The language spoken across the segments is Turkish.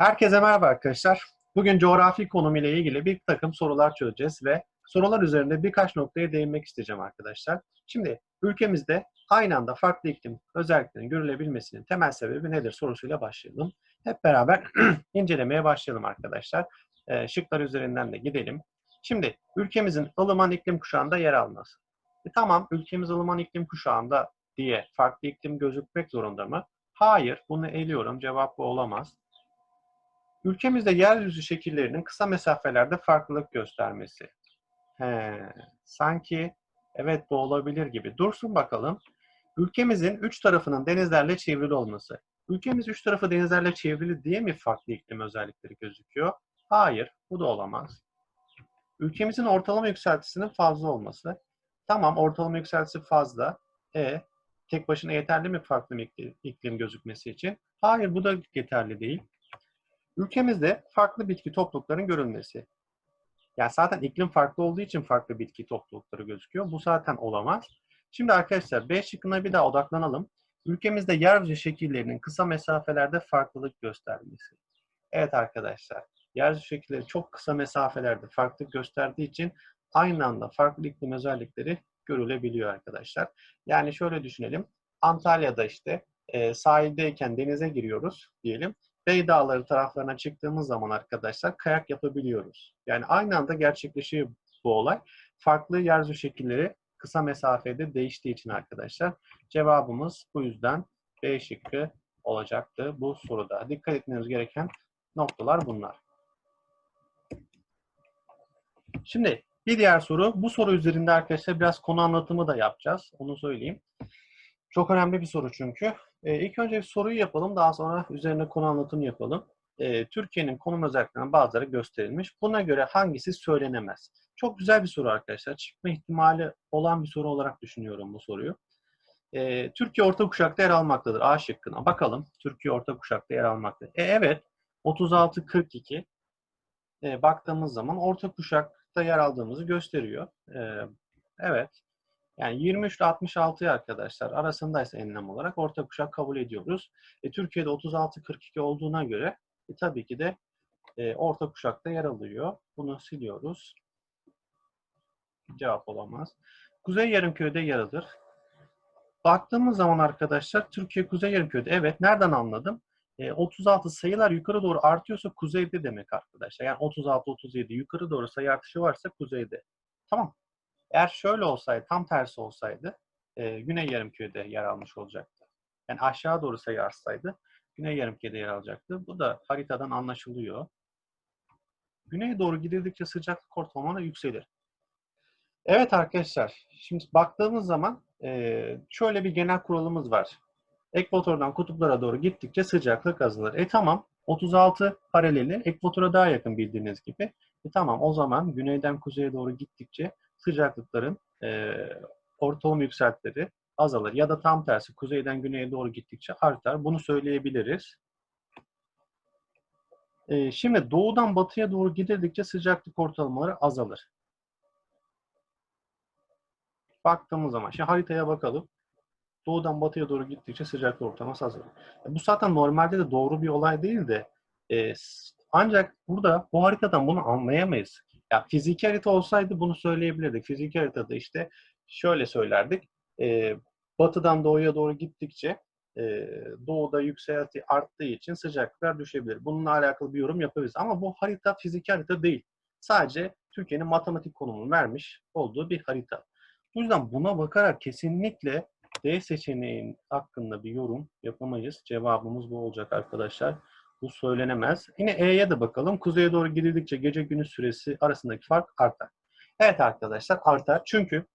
Herkese merhaba arkadaşlar. Bugün coğrafi konum ile ilgili bir takım sorular çözeceğiz ve sorular üzerinde birkaç noktaya değinmek isteyeceğim arkadaşlar. Şimdi ülkemizde aynı anda farklı iklim özelliklerinin görülebilmesinin temel sebebi nedir sorusuyla başlayalım. Hep beraber incelemeye başlayalım arkadaşlar. Ee, şıklar üzerinden de gidelim. Şimdi ülkemizin ılıman iklim kuşağında yer alması. E, tamam ülkemiz ılıman iklim kuşağında diye farklı iklim gözükmek zorunda mı? Hayır, bunu eliyorum. Cevap bu olamaz. Ülkemizde yeryüzü şekillerinin kısa mesafelerde farklılık göstermesi. He, sanki evet bu olabilir gibi. Dursun bakalım. Ülkemizin üç tarafının denizlerle çevrili olması. Ülkemiz üç tarafı denizlerle çevrili diye mi farklı iklim özellikleri gözüküyor? Hayır, bu da olamaz. Ülkemizin ortalama yükseltisinin fazla olması. Tamam, ortalama yükseltisi fazla. E, tek başına yeterli mi farklı iklim, gözükmesi için? Hayır, bu da yeterli değil. Ülkemizde farklı bitki topluluklarının görülmesi. Yani zaten iklim farklı olduğu için farklı bitki toplulukları gözüküyor. Bu zaten olamaz. Şimdi arkadaşlar B şıkkına bir daha odaklanalım. Ülkemizde yeryüzü şekillerinin kısa mesafelerde farklılık göstermesi. Evet arkadaşlar, yeryüzü şekilleri çok kısa mesafelerde farklılık gösterdiği için aynı anda farklı iklim özellikleri görülebiliyor arkadaşlar. Yani şöyle düşünelim. Antalya'da işte e, sahildeyken denize giriyoruz diyelim. Bey Dağları taraflarına çıktığımız zaman arkadaşlar kayak yapabiliyoruz. Yani aynı anda gerçekleşiyor bu olay. Farklı yeryüzü şekilleri kısa mesafede değiştiği için arkadaşlar cevabımız bu yüzden B şıkkı olacaktı bu soruda. Dikkat etmeniz gereken noktalar bunlar. Şimdi bir diğer soru. Bu soru üzerinde arkadaşlar biraz konu anlatımı da yapacağız. Onu söyleyeyim. Çok önemli bir soru çünkü. E, ilk önce bir soruyu yapalım. Daha sonra üzerine konu anlatımı yapalım. E, Türkiye'nin konum özelliklerinden bazıları gösterilmiş. Buna göre hangisi söylenemez? Çok güzel bir soru arkadaşlar. Çıkma ihtimali olan bir soru olarak düşünüyorum bu soruyu. E, Türkiye orta kuşakta yer almaktadır. A şıkkına. Bakalım. Türkiye orta kuşakta yer almaktadır. E, evet. 36-42 e, baktığımız zaman orta kuşakta yer aldığımızı gösteriyor. E, evet. Yani 23 ile 66 arkadaşlar arasındaysa enlem olarak orta kuşak kabul ediyoruz. E, Türkiye'de 36-42 olduğuna göre e, tabii ki de e, orta kuşakta yer alıyor. Bunu siliyoruz. Cevap olamaz. Kuzey Yarımköy'de yer alır. Baktığımız zaman arkadaşlar Türkiye Kuzey Yarımköy'de evet nereden anladım? E, 36 sayılar yukarı doğru artıyorsa kuzeyde demek arkadaşlar. Yani 36-37 yukarı doğru sayı artışı varsa kuzeyde. Tamam. Eğer şöyle olsaydı, tam tersi olsaydı e, Güney Yarımköy'de yer almış olacaktı. Yani aşağı doğru sayı artsaydı Güney Yarımköy'de yer alacaktı. Bu da haritadan anlaşılıyor. Güneye doğru gidildikçe sıcaklık ortalama yükselir. Evet arkadaşlar, şimdi baktığımız zaman e, şöyle bir genel kuralımız var. Ekvatordan kutuplara doğru gittikçe sıcaklık azalır. E tamam, 36 paraleli ekvatora daha yakın bildiğiniz gibi. E tamam, o zaman güneyden kuzeye doğru gittikçe sıcaklıkların e, ortalama yükseltileri azalır. Ya da tam tersi kuzeyden güneye doğru gittikçe artar. Bunu söyleyebiliriz. E, şimdi doğudan batıya doğru gidildikçe sıcaklık ortalamaları azalır. Baktığımız zaman, şimdi haritaya bakalım. Doğudan batıya doğru gittikçe sıcaklık ortalaması azalır. E, bu zaten normalde de doğru bir olay değil de e, ancak burada bu haritadan bunu anlayamayız. Ya fiziki harita olsaydı bunu söyleyebilirdik. Fiziki haritada işte şöyle söylerdik. E, batıdan doğuya doğru gittikçe e, doğuda yükselti arttığı için sıcaklıklar düşebilir. Bununla alakalı bir yorum yapabiliriz. Ama bu harita fiziki harita değil. Sadece Türkiye'nin matematik konumunu vermiş olduğu bir harita. Bu yüzden buna bakarak kesinlikle D seçeneğin hakkında bir yorum yapamayız. Cevabımız bu olacak arkadaşlar. Bu söylenemez. Yine E'ye de bakalım. Kuzeye doğru gidildikçe gece gündüz süresi arasındaki fark artar. Evet arkadaşlar artar. Çünkü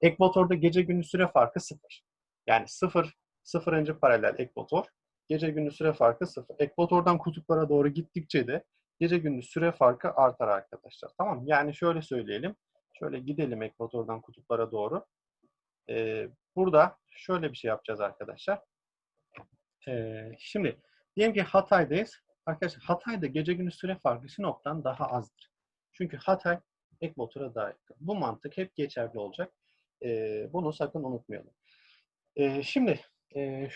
ekvatorda gece gündüz süre farkı sıfır. Yani sıfır, sıfırıncı paralel ekvator. Gece gündüz süre farkı sıfır. Ekvatordan kutuplara doğru gittikçe de gece gündüz süre farkı artar arkadaşlar. Tamam Yani şöyle söyleyelim. Şöyle gidelim ekvatordan kutuplara doğru. Ee, burada şöyle bir şey yapacağız arkadaşlar. Ee, şimdi Diyelim ki Hatay'dayız. Arkadaşlar Hatay'da gece gündüz süre farkı Sinop'tan daha azdır. Çünkü Hatay ekvatora daha yakın. Bu mantık hep geçerli olacak. Ee, bunu sakın unutmayalım. Ee, şimdi e,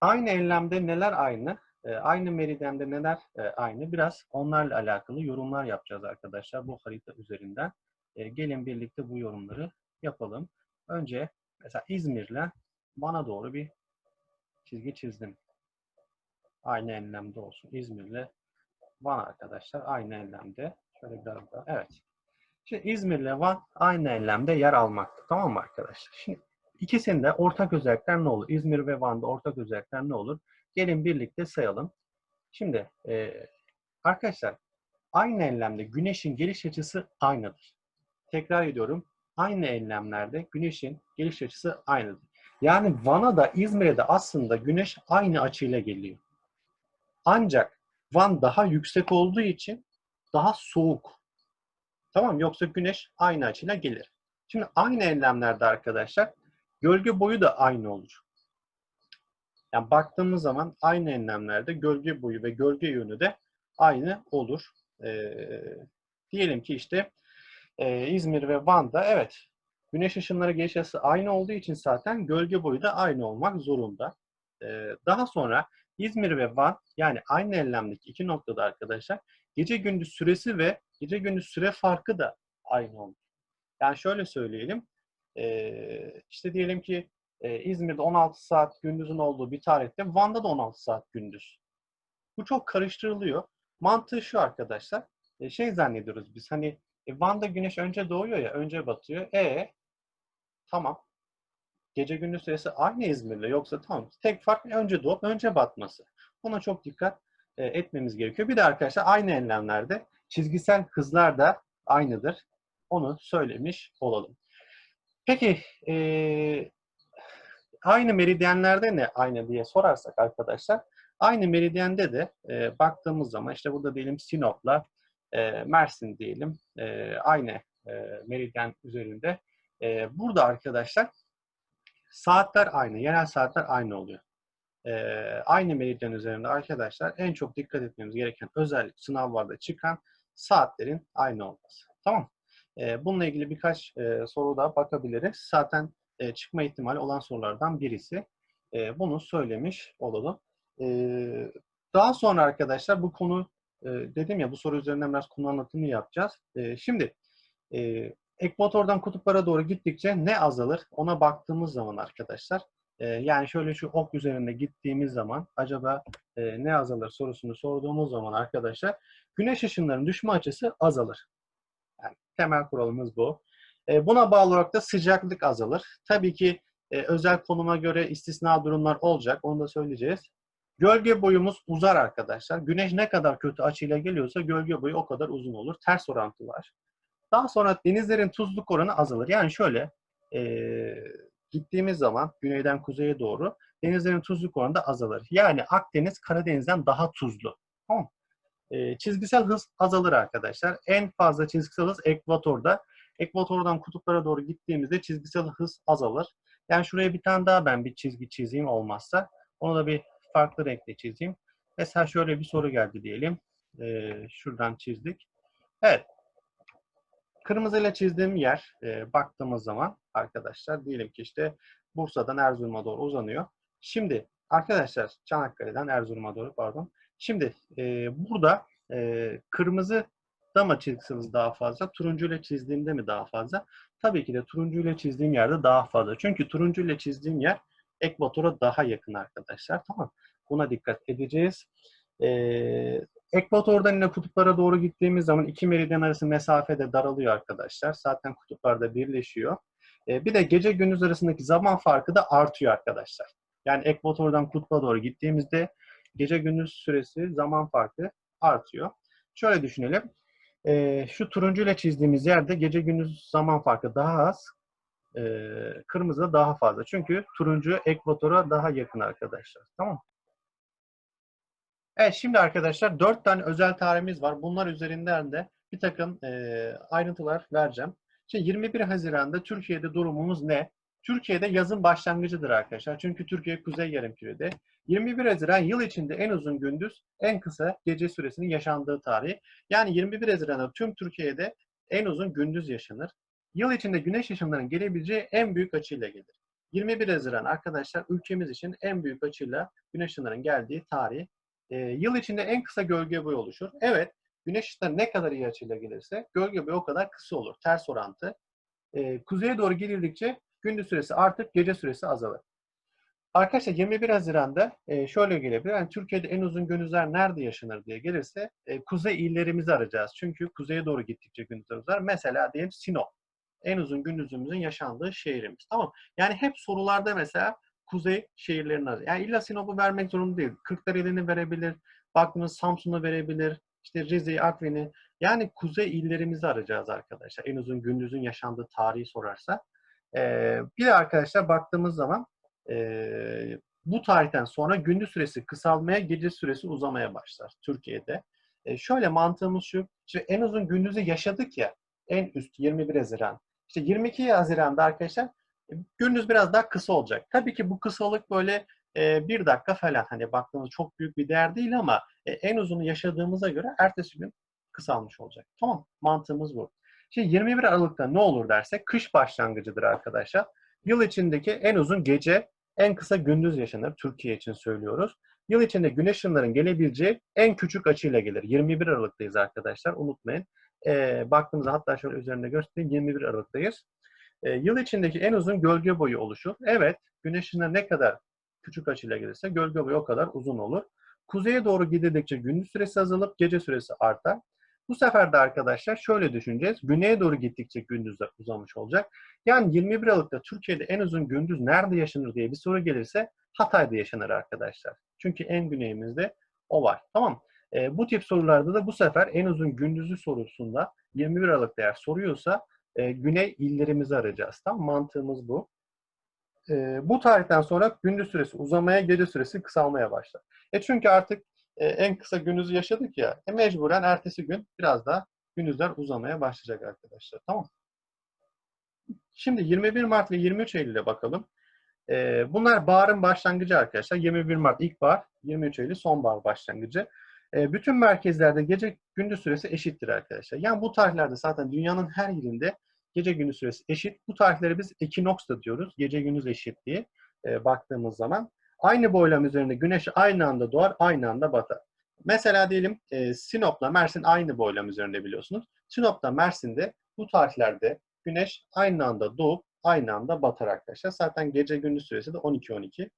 aynı enlemde neler aynı? E, aynı meridyende neler e, aynı? Biraz onlarla alakalı yorumlar yapacağız arkadaşlar bu harita üzerinden. E, gelin birlikte bu yorumları yapalım. Önce mesela İzmir'le bana doğru bir çizgi çizdim. Aynı enlemde olsun. İzmir'le Van arkadaşlar aynı enlemde. Şöyle biraz daha. Evet. Şimdi İzmir'le Van aynı enlemde yer almakta. Tamam mı arkadaşlar? Şimdi ikisinde ortak özellikler ne olur? İzmir ve Van'da ortak özellikler ne olur? Gelin birlikte sayalım. Şimdi e, arkadaşlar aynı enlemde güneşin geliş açısı aynıdır. Tekrar ediyorum. Aynı enlemlerde güneşin geliş açısı aynıdır. Yani Van'a da İzmir'e de aslında güneş aynı açıyla geliyor. Ancak Van daha yüksek olduğu için daha soğuk. Tamam yoksa güneş aynı açıyla gelir. Şimdi aynı enlemlerde arkadaşlar gölge boyu da aynı olur. Yani baktığımız zaman aynı enlemlerde gölge boyu ve gölge yönü de aynı olur. Ee, diyelim ki işte e, İzmir ve Van'da evet güneş ışınları geliş aynı olduğu için zaten gölge boyu da aynı olmak zorunda. Ee, daha sonra İzmir ve Van yani aynı enlemdeki iki noktada arkadaşlar gece gündüz süresi ve gece gündüz süre farkı da aynı olur. Yani şöyle söyleyelim. İşte diyelim ki İzmir'de 16 saat gündüzün olduğu bir tarihte Van'da da 16 saat gündüz. Bu çok karıştırılıyor. Mantığı şu arkadaşlar. Şey zannediyoruz biz hani e, Van'da güneş önce doğuyor ya önce batıyor. E tamam. Gece gündüz süresi aynı İzmir'le yoksa tamam. Tek fark önce doğup önce batması. Buna çok dikkat e, etmemiz gerekiyor. Bir de arkadaşlar aynı enlemlerde çizgisel hızlar da aynıdır. Onu söylemiş olalım. Peki e, aynı meridyenlerde ne aynı diye sorarsak arkadaşlar aynı meridyende de e, baktığımız zaman işte burada diyelim Sinop'la e, Mersin diyelim e, aynı e, meridyen üzerinde. E, burada arkadaşlar saatler aynı, yerel saatler aynı oluyor. E, aynı meridyen üzerinde arkadaşlar en çok dikkat etmemiz gereken özellik sınavlarda çıkan saatlerin aynı olması. Tamam e, Bununla ilgili birkaç e, soruda bakabiliriz. Zaten e, çıkma ihtimali olan sorulardan birisi. E, bunu söylemiş olalım. E, daha sonra arkadaşlar bu konu e, dedim ya bu soru üzerinden biraz konu anlatımı yapacağız. E, şimdi e, ekvatordan kutuplara doğru gittikçe ne azalır? Ona baktığımız zaman arkadaşlar e, yani şöyle şu ok üzerinde gittiğimiz zaman acaba e, ne azalır sorusunu sorduğumuz zaman arkadaşlar güneş ışınlarının düşme açısı azalır. Yani temel kuralımız bu. E, buna bağlı olarak da sıcaklık azalır. Tabii ki e, özel konuma göre istisna durumlar olacak. Onu da söyleyeceğiz. Gölge boyumuz uzar arkadaşlar. Güneş ne kadar kötü açıyla geliyorsa gölge boyu o kadar uzun olur. Ters orantı var. Daha sonra denizlerin tuzluk oranı azalır. Yani şöyle e, gittiğimiz zaman güneyden kuzeye doğru denizlerin tuzluk oranı da azalır. Yani Akdeniz Karadeniz'den daha tuzlu. Tamam e, çizgisel hız azalır arkadaşlar. En fazla çizgisel hız ekvatorda. Ekvatordan kutuplara doğru gittiğimizde çizgisel hız azalır. Yani şuraya bir tane daha ben bir çizgi çizeyim olmazsa. Onu da bir farklı renkle çizeyim. Mesela şöyle bir soru geldi diyelim. E, şuradan çizdik. Evet. Kırmızıyla çizdiğim yer e, baktığımız zaman arkadaşlar diyelim ki işte Bursa'dan Erzurum'a doğru uzanıyor. Şimdi arkadaşlar Çanakkale'den Erzurum'a doğru pardon. Şimdi e, burada e, kırmızı da mı çizgisiniz daha fazla, turuncu ile çizdiğimde mi daha fazla? Tabii ki de turuncu ile çizdiğim yerde daha fazla. Çünkü turuncu ile çizdiğim yer ekvatora daha yakın arkadaşlar. Tamam Buna dikkat edeceğiz. Ee, ekvatordan yine kutuplara doğru gittiğimiz zaman iki meridyen arası mesafe de daralıyor arkadaşlar. Zaten kutuplarda birleşiyor. Ee, bir de gece gündüz arasındaki zaman farkı da artıyor arkadaşlar. Yani ekvatordan kutba doğru gittiğimizde gece gündüz süresi zaman farkı artıyor. Şöyle düşünelim. E, şu turuncu ile çizdiğimiz yerde gece gündüz zaman farkı daha az. E, kırmızı da daha fazla. Çünkü turuncu ekvatora daha yakın arkadaşlar. Tamam Evet şimdi arkadaşlar dört tane özel tarihimiz var. Bunlar üzerinden de bir takım e, ayrıntılar vereceğim. Şimdi 21 Haziran'da Türkiye'de durumumuz ne? Türkiye'de yazın başlangıcıdır arkadaşlar. Çünkü Türkiye kuzey yarımkürede. 21 Haziran yıl içinde en uzun gündüz, en kısa gece süresinin yaşandığı tarih. Yani 21 Haziran'da tüm Türkiye'de en uzun gündüz yaşanır. Yıl içinde güneş ışınlarının gelebileceği en büyük açıyla gelir. 21 Haziran arkadaşlar ülkemiz için en büyük açıyla güneş ışınlarının geldiği tarih. E, yıl içinde en kısa gölge boyu oluşur. Evet, güneş ışıkları ne kadar iyi açıyla gelirse gölge boyu o kadar kısa olur. Ters orantı. E, kuzeye doğru gidildikçe gündüz süresi artıp gece süresi azalır. Arkadaşlar 21 Haziran'da e, şöyle gelebilir. Yani Türkiye'de en uzun gündüzler nerede yaşanır diye gelirse e, kuzey illerimizi arayacağız. Çünkü kuzeye doğru gittikçe gündüzler. Mesela diyelim Sinop. En uzun gündüzümüzün yaşandığı şehrimiz. Tamam. Yani hep sorularda mesela kuzey şehirlerini arıyor. Yani illa Sinop'u vermek zorunda değil. Kırklareli'ni verebilir. Baktığımız Samsun'u verebilir. İşte Rize'yi, Artvin'i. Yani kuzey illerimizi arayacağız arkadaşlar. En uzun gündüzün yaşandığı tarihi sorarsa. Ee, bir de arkadaşlar baktığımız zaman e, bu tarihten sonra gündüz süresi kısalmaya, gece süresi uzamaya başlar Türkiye'de. E, şöyle mantığımız şu, işte en uzun gündüzü yaşadık ya, en üst 21 Haziran. İşte 22 Haziran'da arkadaşlar e, gündüz biraz daha kısa olacak. Tabii ki bu kısalık böyle e, bir dakika falan hani baktığımız çok büyük bir değer değil ama e, en uzunu yaşadığımıza göre ertesi gün kısalmış olacak. Tamam mantığımız bu. Şimdi 21 Aralık'ta ne olur dersek kış başlangıcıdır arkadaşlar. Yıl içindeki en uzun gece, en kısa gündüz yaşanır. Türkiye için söylüyoruz. Yıl içinde güneş ışınlarının gelebileceği en küçük açıyla gelir. 21 Aralık'tayız arkadaşlar. Unutmayın. Ee, baktığımızda hatta şöyle üzerinde göstereyim. 21 Aralık'tayız. Ee, yıl içindeki en uzun gölge boyu oluşur. Evet, güneş ne kadar küçük açıyla gelirse gölge boyu o kadar uzun olur. Kuzeye doğru gidildikçe gündüz süresi azalıp gece süresi artar. Bu sefer de arkadaşlar şöyle düşüneceğiz. Güneye doğru gittikçe gündüzler uzamış olacak. Yani 21 Aralık'ta Türkiye'de en uzun gündüz nerede yaşanır diye bir soru gelirse Hatay'da yaşanır arkadaşlar. Çünkü en güneyimizde o var. Tamam e, Bu tip sorularda da bu sefer en uzun gündüzü sorusunda 21 Aralık'ta eğer soruyorsa e, güney illerimizi arayacağız. Tamam Mantığımız bu. E, bu tarihten sonra gündüz süresi uzamaya, gece süresi kısalmaya başlar. E çünkü artık e, en kısa gündüzü yaşadık ya. E, mecburen ertesi gün biraz daha gündüzler uzamaya başlayacak arkadaşlar. Tamam Şimdi 21 Mart ve 23 Eylül'e bakalım. E, bunlar baharın başlangıcı arkadaşlar. 21 Mart ilkbahar, 23 Eylül sonbahar başlangıcı. E, bütün merkezlerde gece gündüz süresi eşittir arkadaşlar. Yani bu tarihlerde zaten dünyanın her yerinde gece gündüz süresi eşit. Bu tarihleri biz ekinoks da diyoruz. Gece gündüz eşitliği e, baktığımız zaman. Aynı boylam üzerinde güneş aynı anda doğar, aynı anda batar. Mesela diyelim e, Sinop'la Mersin aynı boylam üzerinde biliyorsunuz. Sinop'la Mersin'de bu tarihlerde güneş aynı anda doğup aynı anda batar arkadaşlar. Zaten gece gündüz süresi de 12-12.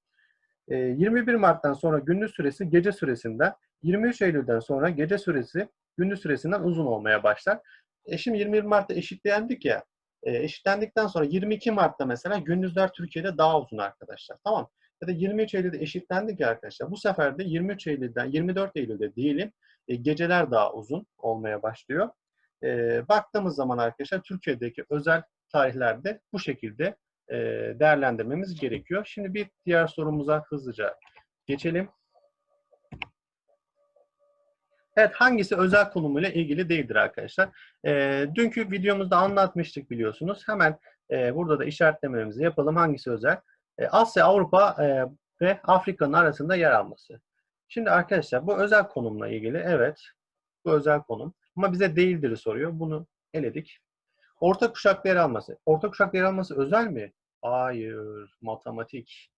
E, 21 Mart'tan sonra gündüz süresi gece süresinden, 23 Eylül'den sonra gece süresi gündüz süresinden uzun olmaya başlar. E şimdi 21 Mart'ta eşitlendik ya. E, eşitlendikten sonra 22 Mart'ta mesela gündüzler Türkiye'de daha uzun arkadaşlar. Tamam ya da 23 Eylül'de eşitlendik ya arkadaşlar. Bu sefer de 23 Eylül'den 24 Eylül'de diyelim e, geceler daha uzun olmaya başlıyor. E, baktığımız zaman arkadaşlar Türkiye'deki özel tarihlerde bu şekilde e, değerlendirmemiz gerekiyor. Şimdi bir diğer sorumuza hızlıca geçelim. Evet hangisi özel konumuyla ilgili değildir arkadaşlar. E, dünkü videomuzda anlatmıştık biliyorsunuz. Hemen e, burada da işaretlememizi yapalım. Hangisi özel? E, Asya, Avrupa e, ve Afrika'nın arasında yer alması. Şimdi arkadaşlar bu özel konumla ilgili evet bu özel konum ama bize değildir soruyor. Bunu eledik. Orta kuşakta yer alması. Orta kuşakta yer alması özel mi? Hayır. Matematik.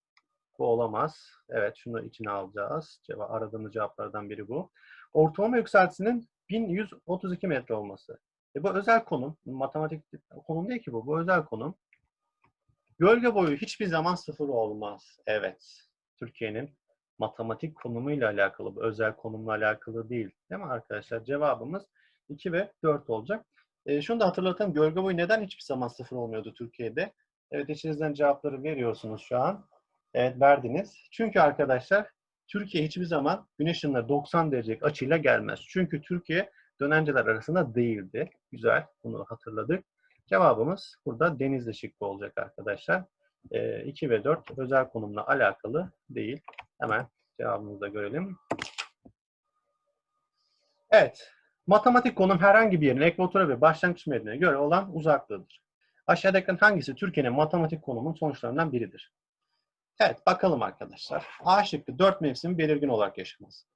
Bu olamaz. Evet şunu içine alacağız. Cevap, aradığımız cevaplardan biri bu. Ortalama yükseltisinin 1132 metre olması. E bu özel konum. Matematik konum değil ki bu. Bu özel konum. Gölge boyu hiçbir zaman sıfır olmaz. Evet. Türkiye'nin matematik konumuyla alakalı, bu özel konumla alakalı değil. Değil mi arkadaşlar? Cevabımız 2 ve 4 olacak. E, şunu da hatırlatalım. Gölge boyu neden hiçbir zaman sıfır olmuyordu Türkiye'de? Evet içinizden cevapları veriyorsunuz şu an. Evet verdiniz. Çünkü arkadaşlar Türkiye hiçbir zaman güneş ışınları 90 derecelik açıyla gelmez. Çünkü Türkiye dönenceler arasında değildi. Güzel. Bunu hatırladık. Cevabımız burada Denizli şıkkı olacak arkadaşlar. E, 2 ve 4 özel konumla alakalı değil. Hemen cevabımızı da görelim. Evet. Matematik konum herhangi bir yerin ekvatora ve başlangıç meridyene göre olan uzaklığıdır. Aşağıdaki hangisi Türkiye'nin matematik konumunun sonuçlarından biridir? Evet bakalım arkadaşlar. A şıkkı 4 mevsim belirgin olarak yaşaması.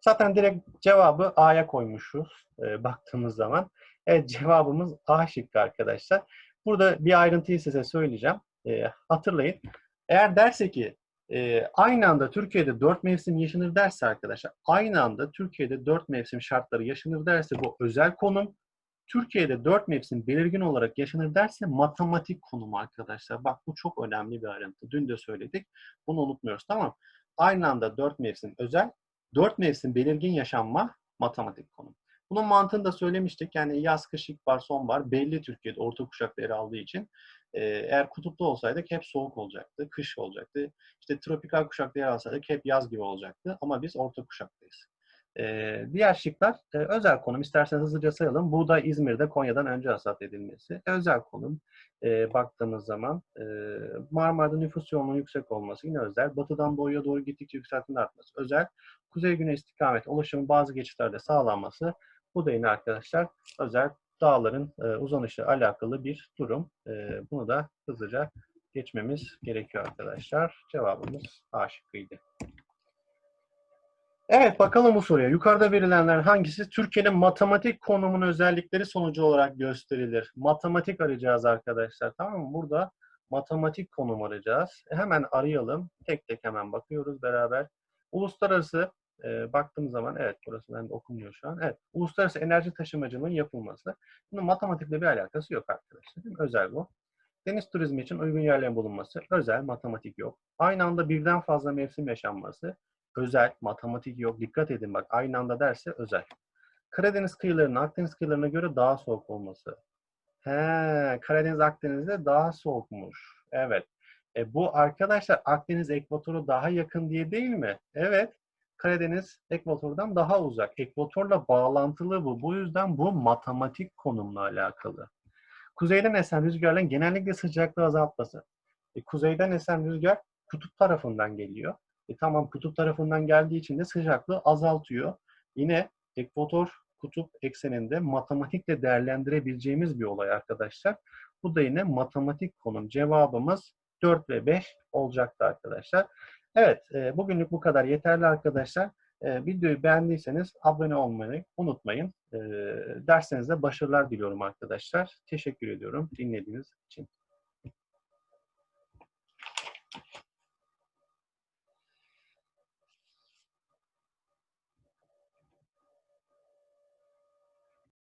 Zaten direkt cevabı A'ya koymuşuz e, baktığımız zaman. Evet cevabımız A şıkkı arkadaşlar. Burada bir ayrıntıyı size söyleyeceğim. E, hatırlayın. Eğer derse ki e, aynı anda Türkiye'de dört mevsim yaşanır derse arkadaşlar, aynı anda Türkiye'de dört mevsim şartları yaşanır derse bu özel konum. Türkiye'de dört mevsim belirgin olarak yaşanır derse matematik konumu arkadaşlar. Bak bu çok önemli bir ayrıntı. Dün de söyledik. Bunu unutmuyoruz tamam Aynı anda dört mevsim özel, dört mevsim belirgin yaşanma matematik konum. Bunun mantığını da söylemiştik. Yani yaz, kış, ilkbahar, sonbahar belli Türkiye'de orta kuşakta yer aldığı için. Ee, eğer kutupta olsaydık hep soğuk olacaktı, kış olacaktı. İşte tropikal kuşakta yer alsaydık hep yaz gibi olacaktı. Ama biz orta kuşaktayız. Ee, diğer şıklar e, özel konum. İsterseniz hızlıca sayalım. Buğday İzmir'de Konya'dan önce hasat edilmesi. Özel konum. E, baktığımız zaman e, Marmara'da nüfus yoğunluğu yüksek olması yine özel. Batıdan doğuya doğru gittikçe yükseltinin artması özel. Kuzey-güney istikamet ulaşımın bazı geçitlerde sağlanması. Bu da yine arkadaşlar özel dağların e, uzanışı alakalı bir durum. E, bunu da hızlıca geçmemiz gerekiyor arkadaşlar. Cevabımız A şıkkıydı. Evet bakalım bu soruya. Yukarıda verilenler hangisi Türkiye'nin matematik konumunun özellikleri sonucu olarak gösterilir? Matematik arayacağız arkadaşlar. Tamam mı? Burada matematik konum arayacağız. E, hemen arayalım. Tek tek hemen bakıyoruz beraber. Uluslararası e, baktığım zaman evet burası bende okunmuyor şu an. Evet. Uluslararası enerji taşımacılığının yapılması. Bunun matematikle bir alakası yok arkadaşlar. Değil mi? Özel bu. Deniz turizmi için uygun yerlerin bulunması. Özel, matematik yok. Aynı anda birden fazla mevsim yaşanması özel, matematik yok. Dikkat edin bak aynı anda derse özel. Karadeniz kıyılarının Akdeniz kıyılarına göre daha soğuk olması. He, Karadeniz Akdeniz'de daha soğukmuş. Evet. E, bu arkadaşlar Akdeniz ekvatoru daha yakın diye değil mi? Evet. Karadeniz ekvatordan daha uzak. Ekvatorla bağlantılı bu. Bu yüzden bu matematik konumla alakalı. Kuzeyden esen rüzgarların genellikle sıcaklığı azaltması. E, kuzeyden esen rüzgar kutup tarafından geliyor. E tamam kutup tarafından geldiği için de sıcaklığı azaltıyor. Yine ekvator kutup ekseninde matematikle değerlendirebileceğimiz bir olay arkadaşlar. Bu da yine matematik konum. Cevabımız 4 ve 5 olacaktı arkadaşlar. Evet, e, bugünlük bu kadar yeterli arkadaşlar. E, videoyu beğendiyseniz abone olmayı unutmayın. E, derslerinizde başarılar diliyorum arkadaşlar. Teşekkür ediyorum dinlediğiniz için.